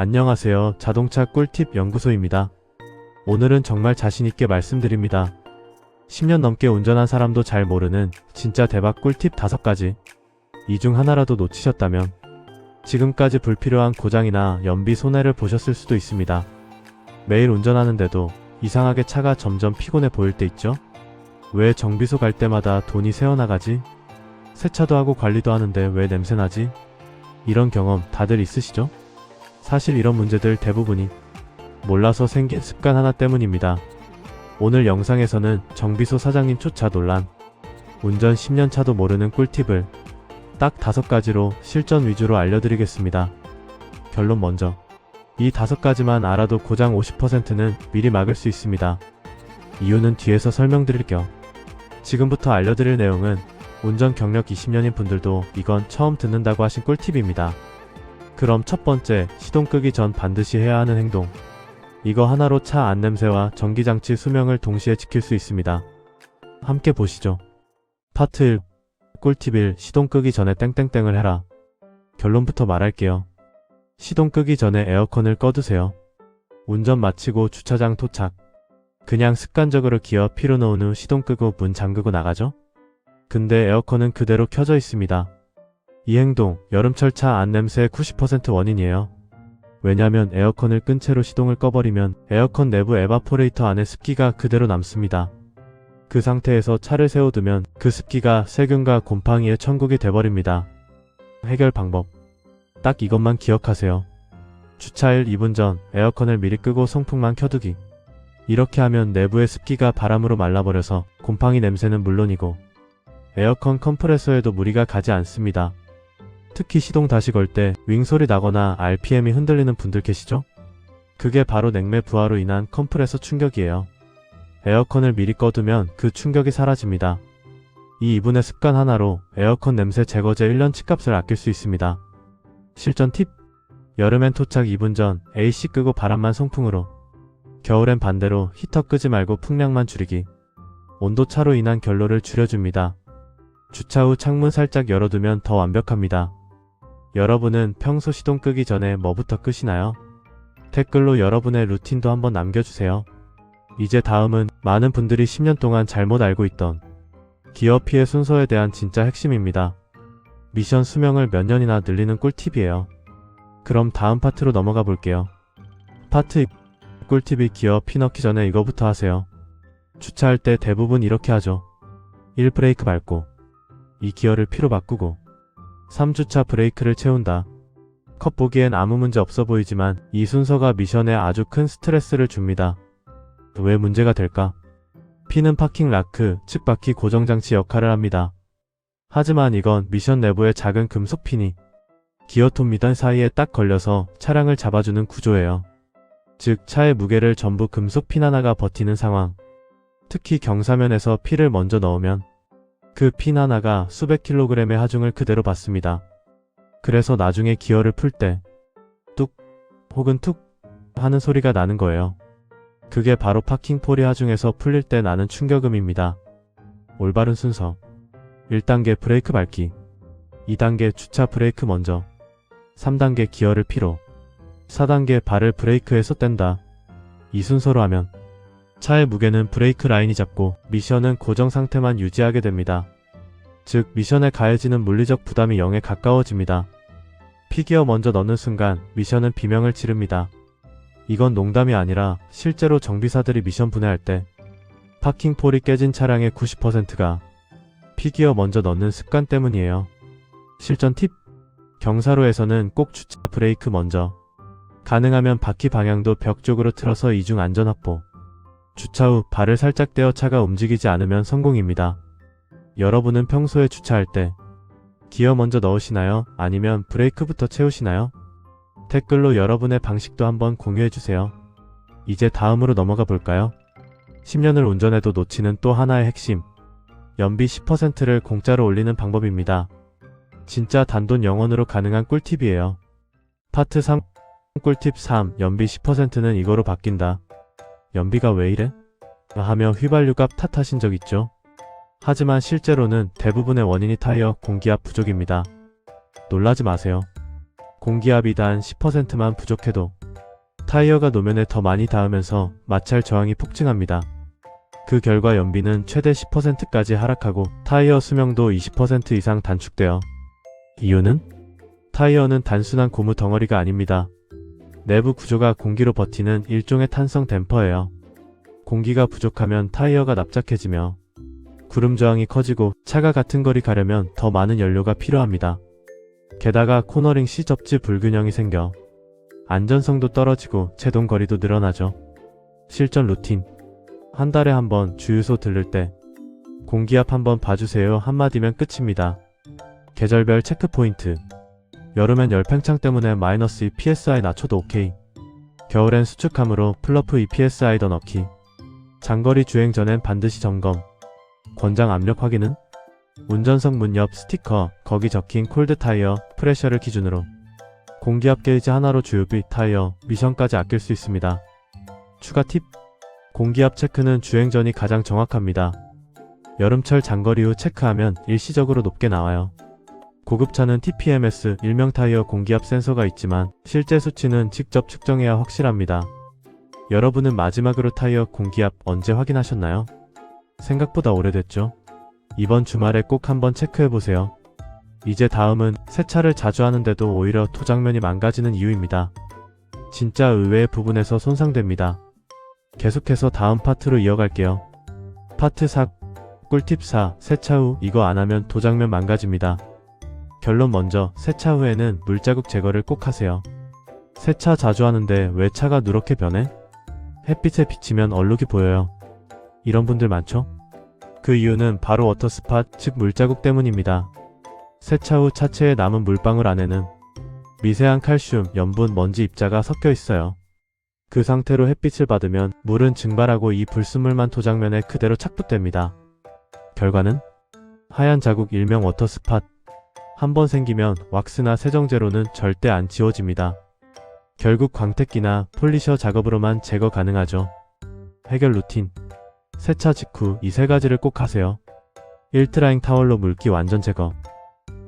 안녕하세요. 자동차 꿀팁 연구소입니다. 오늘은 정말 자신있게 말씀드립니다. 10년 넘게 운전한 사람도 잘 모르는 진짜 대박 꿀팁 5가지. 이 중 하나라도 놓치셨다면 지금까지 불필요한 고장이나 연비 손해를 보셨을 수도 있습니다. 매일 운전하는데도 이상하게 차가 점점 피곤해 보일 때 있죠? 왜 정비소 갈 때마다 돈이 새어나가지? 세차도 하고 관리도 하는데 왜 냄새나지? 이런 경험 다들 있으시죠? 사실 이런 문제들 대부분이 몰라서 생긴 습관 하나 때문입니다. 오늘 영상에서는 정비소 사장님조차 놀란 운전 10년 차도 모르는 꿀팁을 딱 다섯 가지로 실전 위주로 알려드리겠습니다. 결론 먼저. 이 다섯 가지만 알아도 고장 50%는 미리 막을 수 있습니다. 이유는 뒤에서 설명드릴게요. 지금부터 알려드릴 내용은 운전 경력 20년인 분들도 이건 처음 듣는다고 하신 꿀팁입니다. 그럼 첫 번째, 시동 끄기 전 반드시 해야 하는 행동. 이거 하나로 차 안냄새와 전기장치 수명을 동시에 지킬 수 있습니다. 함께 보시죠. 파트 1. 꿀팁 1. 시동 끄기 전에 땡땡땡을 해라. 결론부터 말할게요. 시동 끄기 전에 에어컨을 꺼두세요. 운전 마치고 주차장 도착. 그냥 습관적으로 기어 피로 넣은 후 시동 끄고 문 잠그고 나가죠? 근데 에어컨은 그대로 켜져 있습니다. 이 행동, 여름철 차 안 냄새의 90% 원인이에요. 왜냐면 에어컨을 끈 채로 시동을 꺼버리면 에어컨 내부 에바포레이터 안에 습기가 그대로 남습니다. 그 상태에서 차를 세워두면 그 습기가 세균과 곰팡이의 천국이 돼버립니다. 해결 방법. 딱 이것만 기억하세요. 주차일 2분 전 에어컨을 미리 끄고 송풍만 켜두기. 이렇게 하면 내부의 습기가 바람으로 말라버려서 곰팡이 냄새는 물론이고 에어컨 컴프레서에도 무리가 가지 않습니다. 특히 시동 다시 걸 때 윙소리 나거나 RPM이 흔들리는 분들 계시죠? 그게 바로 냉매 부하로 인한 컴프레서 충격이에요. 에어컨을 미리 꺼두면 그 충격이 사라집니다. 이 2분의 습관 하나로 에어컨 냄새 제거제 1년 치값을 아낄 수 있습니다. 실전 팁! 여름엔 토착 2분 전 AC 끄고 바람만 송풍으로 겨울엔 반대로 히터 끄지 말고 풍량만 줄이기 온도차로 인한 결로를 줄여줍니다. 주차 후 창문 살짝 열어두면 더 완벽합니다. 여러분은 평소 시동 끄기 전에 뭐부터 끄시나요? 댓글로 여러분의 루틴도 한번 남겨주세요. 이제 다음은 많은 분들이 10년 동안 잘못 알고 있던 기어 피해 순서에 대한 진짜 핵심입니다. 미션 수명을 몇 년이나 늘리는 꿀팁이에요. 그럼 다음 파트로 넘어가 볼게요. 파트 2. 꿀팁이 기어 피 넣기 전에 이거부터 하세요. 주차할 때 대부분 이렇게 하죠. 1. 브레이크 밟고 2. 기어를 피로 바꾸고 3주차 브레이크를 채운다. 컷 보기엔 아무 문제 없어 보이지만 이 순서가 미션에 아주 큰 스트레스를 줍니다. 왜 문제가 될까? 피는 파킹 라크, 즉 바퀴 고정장치 역할을 합니다. 하지만 이건 미션 내부의 작은 금속 핀이 기어톤 미단 사이에 딱 걸려서 차량을 잡아주는 구조예요. 즉 차의 무게를 전부 금속 핀 하나가 버티는 상황. 특히 경사면에서 피를 먼저 넣으면 그 핀 하나가 수백 킬로그램의 하중을 그대로 받습니다. 그래서 나중에 기어를 풀 때 뚝 혹은 툭 하는 소리가 나는 거예요. 그게 바로 파킹 폴이 하중에서 풀릴 때 나는 충격음입니다. 올바른 순서 1단계 브레이크 밟기 2단계 주차 브레이크 먼저 3단계 기어를 피로 4단계 발을 브레이크에서 뗀다. 이 순서로 하면 차의 무게는 브레이크 라인이 잡고 미션은 고정 상태만 유지하게 됩니다. 즉 미션에 가해지는 물리적 부담이 0에 가까워집니다. 피기어 먼저 넣는 순간 미션은 비명을 지릅니다. 이건 농담이 아니라 실제로 정비사들이 미션 분해할 때 파킹 폴이 깨진 차량의 90%가 피기어 먼저 넣는 습관 때문이에요. 실전 팁! 경사로에서는 꼭 주차 브레이크 먼저 가능하면 바퀴 방향도 벽 쪽으로 틀어서 이중 안전 확보 주차 후 발을 살짝 떼어 차가 움직이지 않으면 성공입니다. 여러분은 평소에 주차할 때 기어 먼저 넣으시나요? 아니면 브레이크부터 채우시나요? 댓글로 여러분의 방식도 한번 공유해주세요. 이제 다음으로 넘어가 볼까요? 10년을 운전해도 놓치는 또 하나의 핵심. 연비 10%를 공짜로 올리는 방법입니다. 진짜 단돈 영원으로 가능한 꿀팁이에요. 파트 3 꿀팁 3 연비 10%는 이거로 바뀐다. 연비가 왜 이래? 하며 휘발유값 탓하신 적 있죠? 하지만 실제로는 대부분의 원인이 타이어 공기압 부족입니다. 놀라지 마세요. 공기압이 단 10%만 부족해도 타이어가 노면에 더 많이 닿으면서 마찰 저항이 폭증합니다. 그 결과 연비는 최대 10%까지 하락하고 타이어 수명도 20% 이상 단축되어 이유는 타이어는 단순한 고무 덩어리가 아닙니다. 내부 구조가 공기로 버티는 일종의 탄성 댐퍼예요. 공기가 부족하면 타이어가 납작해지며 구름 저항이 커지고 차가 같은 거리 가려면 더 많은 연료가 필요합니다. 게다가 코너링 시 접지 불균형이 생겨 안전성도 떨어지고 제동 거리도 늘어나죠. 실전 루틴 한 달에 한 번 주유소 들를 때 공기압 한번 봐주세요 한마디면 끝입니다. 계절별 체크포인트 여름엔 열팽창 때문에 마이너스 2 PSI 낮춰도 오케이. 겨울엔 수축함으로 플러프 2 PSI 더 넣기. 장거리 주행 전엔 반드시 점검. 권장 압력 확인은? 운전석 문 옆 스티커, 거기 적힌 콜드 타이어, 프레셔를 기준으로. 공기압 게이지 하나로 주유비, 타이어, 미션까지 아낄 수 있습니다. 추가 팁. 공기압 체크는 주행 전이 가장 정확합니다. 여름철 장거리 후 체크하면 일시적으로 높게 나와요. 고급차는 TPMS 일명 타이어 공기압 센서가 있지만 실제 수치는 직접 측정해야 확실합니다. 여러분은 마지막으로 타이어 공기압 언제 확인하셨나요? 생각보다 오래됐죠? 이번 주말에 꼭 한번 체크해보세요. 이제 다음은 세차를 자주 하는데도 오히려 도장면이 망가지는 이유입니다. 진짜 의외의 부분에서 손상됩니다. 계속해서 다음 파트로 이어갈게요. 파트 4 꿀팁 4 세차 후 이거 안 하면 도장면 망가집니다. 결론 먼저 세차 후에는 물자국 제거를 꼭 하세요. 세차 자주 하는데 왜 차가 누렇게 변해? 햇빛에 비치면 얼룩이 보여요. 이런 분들 많죠? 그 이유는 바로 워터스팟, 즉 물자국 때문입니다. 세차 후 차체에 남은 물방울 안에는 미세한 칼슘, 염분, 먼지 입자가 섞여 있어요. 그 상태로 햇빛을 받으면 물은 증발하고 이 불순물만 도장면에 그대로 착붙됩니다. 결과는 하얀 자국 일명 워터스팟, 한번 생기면 왁스나 세정제로는 절대 안 지워집니다. 결국 광택기나 폴리셔 작업으로만 제거 가능하죠. 해결 루틴. 세차 직후 이 세 가지를 꼭 하세요. 1트라잉 타월로 물기 완전 제거.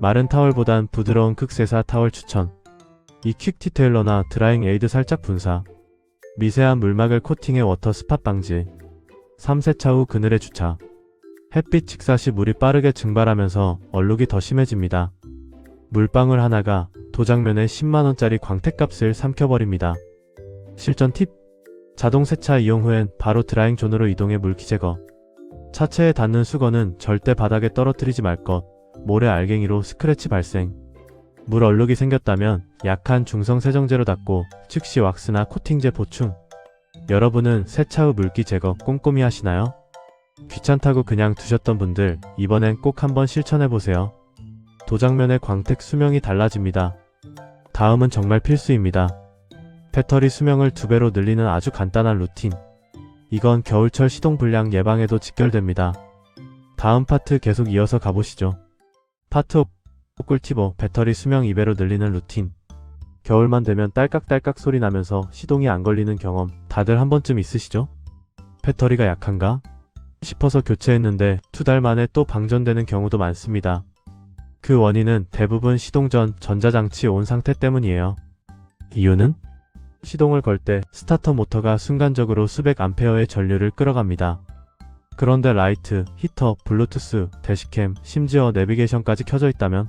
마른 타월보단 부드러운 극세사 타월 추천. 이퀵 디테일러나 드라잉 에이드 살짝 분사. 미세한 물막을 코팅해 워터 스팟 방지. 3세차 후 그늘에 주차. 햇빛 직사 시 물이 빠르게 증발하면서 얼룩이 더 심해집니다. 물방울 하나가 도장면에 10만원짜리 광택값을 삼켜버립니다. 실전 팁 자동 세차 이용 후엔 바로 드라잉 존으로 이동해 물기 제거. 차체에 닿는 수건은 절대 바닥에 떨어뜨리지 말 것. 모래 알갱이로 스크래치 발생. 물 얼룩이 생겼다면 약한 중성 세정제로 닦고 즉시 왁스나 코팅제 보충. 여러분은 세차 후 물기 제거 꼼꼼히 하시나요? 귀찮다고 그냥 두셨던 분들 이번엔 꼭 한번 실천해보세요. 도장면의 광택 수명이 달라집니다. 다음은 정말 필수입니다. 배터리 수명을 두 배로 늘리는 아주 간단한 루틴. 이건 겨울철 시동 불량 예방에도 직결됩니다. 다음 파트 계속 이어서 가보시죠. 파트 5 꿀팁 5 배터리 수명 2배로 늘리는 루틴. 겨울만 되면 딸깍딸깍 소리 나면서 시동이 안 걸리는 경험 다들 한 번쯤 있으시죠? 배터리가 약한가? 싶어서 교체했는데 두 달 만에 또 방전되는 경우도 많습니다. 그 원인은 대부분 시동 전 전자장치 온 상태 때문이에요. 이유는? 시동을 걸 때 스타터 모터가 순간적으로 수백 암페어의 전류를 끌어갑니다. 그런데 라이트, 히터, 블루투스, 대시캠, 심지어 내비게이션까지 켜져 있다면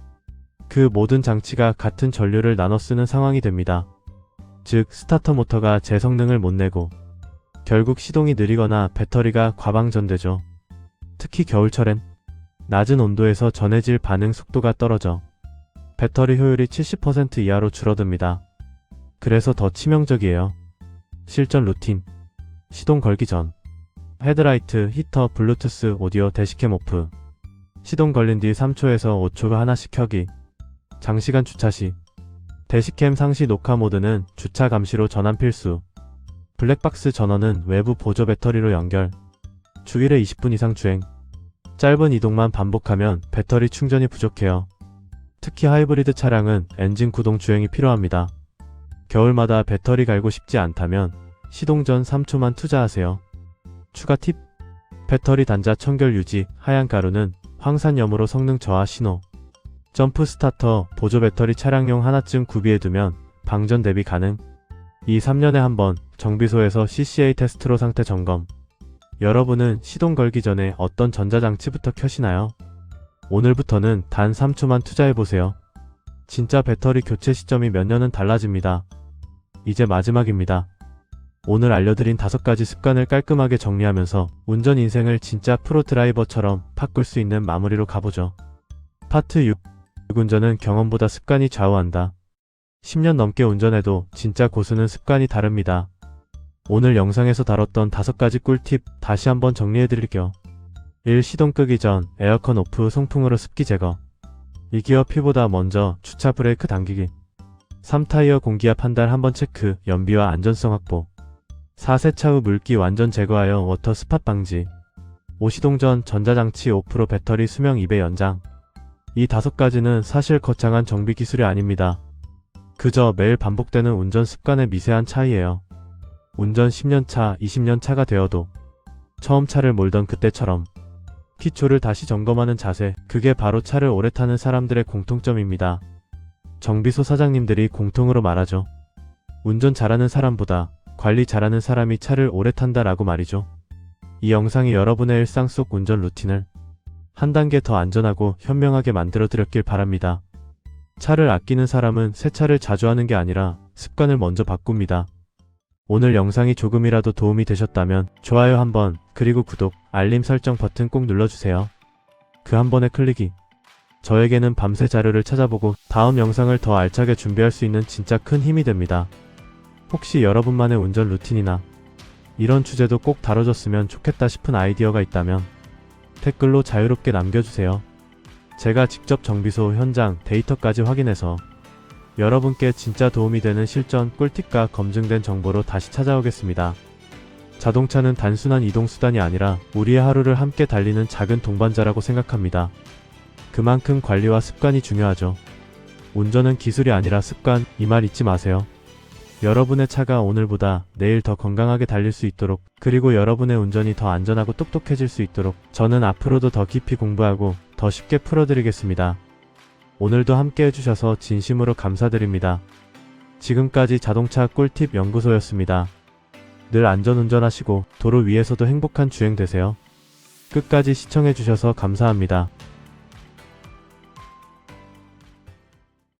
그 모든 장치가 같은 전류를 나눠 쓰는 상황이 됩니다. 즉, 스타터 모터가 제 성능을 못 내고 결국 시동이 느리거나 배터리가 과방전되죠. 특히 겨울철엔 낮은 온도에서 전해질 반응 속도가 떨어져 배터리 효율이 70% 이하로 줄어듭니다. 그래서 더 치명적이에요. 실전 루틴. 시동 걸기 전. 헤드라이트, 히터, 블루투스, 오디오, 대시캠 오프. 시동 걸린 뒤 3초에서 5초 하나씩 켜기. 장시간 주차 시. 대시캠 상시 녹화 모드는 주차 감시로 전환 필수. 블랙박스 전원은 외부 보조 배터리로 연결. 주일에 20분 이상 주행. 짧은 이동만 반복하면 배터리 충전이 부족해요. 특히 하이브리드 차량은 엔진 구동 주행이 필요합니다. 겨울마다 배터리 갈고 싶지 않다면 시동 전 3초만 투자하세요. 추가 팁. 배터리 단자 청결 유지, 하얀 가루는 황산염으로 성능 저하 신호. 점프 스타터, 보조 배터리 차량용 하나쯤 구비해두면 방전 대비 가능. 이 3년에 한 번 정비소에서 CCA 테스트로 상태 점검. 여러분은 시동 걸기 전에 어떤 전자장치부터 켜시나요? 오늘부터는 단 3초만 투자해보세요. 진짜 배터리 교체 시점이 몇 년은 달라집니다. 이제 마지막입니다. 오늘 알려드린 다섯 가지 습관을 깔끔하게 정리하면서 운전 인생을 진짜 프로 드라이버처럼 바꿀 수 있는 마무리로 가보죠. 파트 6. 운전은 경험보다 습관이 좌우한다. 10년 넘게 운전해도 진짜 고수는 습관이 다릅니다. 오늘 영상에서 다뤘던 다섯 가지 꿀팁 다시 한번 정리해드릴게요. 1. 시동 끄기 전 에어컨 오프 송풍으로 습기 제거. 2. 기어 P보다 먼저 주차 브레이크 당기기. 3. 타이어 공기압 판단 한번 체크, 연비와 안전성 확보. 4. 세차 후 물기 완전 제거하여 워터 스팟 방지. 5. 시동 전 전자장치 5% 배터리 수명 2배 연장. 이 다섯 가지는 사실 거창한 정비 기술이 아닙니다. 그저 매일 반복되는 운전 습관의 미세한 차이예요. 운전 10년 차, 20년 차가 되어도 처음 차를 몰던 그때처럼 기초를 다시 점검하는 자세, 그게 바로 차를 오래 타는 사람들의 공통점입니다. 정비소 사장님들이 공통으로 말하죠. 운전 잘하는 사람보다 관리 잘하는 사람이 차를 오래 탄다라고 말이죠. 이 영상이 여러분의 일상 속 운전 루틴을 한 단계 더 안전하고 현명하게 만들어 드렸길 바랍니다. 차를 아끼는 사람은 새 차를 자주 하는 게 아니라 습관을 먼저 바꿉니다. 오늘 영상이 조금이라도 도움이 되셨다면 좋아요 한번 그리고 구독, 알림 설정 버튼 꼭 눌러주세요. 그 한 번의 클릭이 저에게는 밤새 자료를 찾아보고 다음 영상을 더 알차게 준비할 수 있는 진짜 큰 힘이 됩니다. 혹시 여러분만의 운전 루틴이나 이런 주제도 꼭 다뤄줬으면 좋겠다 싶은 아이디어가 있다면 댓글로 자유롭게 남겨주세요. 제가 직접 정비소 현장 데이터까지 확인해서 여러분께 진짜 도움이 되는 실전 꿀팁과 검증된 정보로 다시 찾아오겠습니다. 자동차는 단순한 이동수단이 아니라 우리의 하루를 함께 달리는 작은 동반자라고 생각합니다. 그만큼 관리와 습관이 중요하죠. 운전은 기술이 아니라 습관, 이 말 잊지 마세요. 여러분의 차가 오늘보다 내일 더 건강하게 달릴 수 있도록, 그리고 여러분의 운전이 더 안전하고 똑똑해질 수 있도록 저는 앞으로도 더 깊이 공부하고 더 쉽게 풀어드리겠습니다. 오늘도 함께 해주셔서 진심으로 감사드립니다. 지금까지 자동차 꿀팁 연구소였습니다. 늘 안전운전 하시고 도로 위에서도 행복한 주행 되세요. 끝까지 시청해주셔서 감사합니다.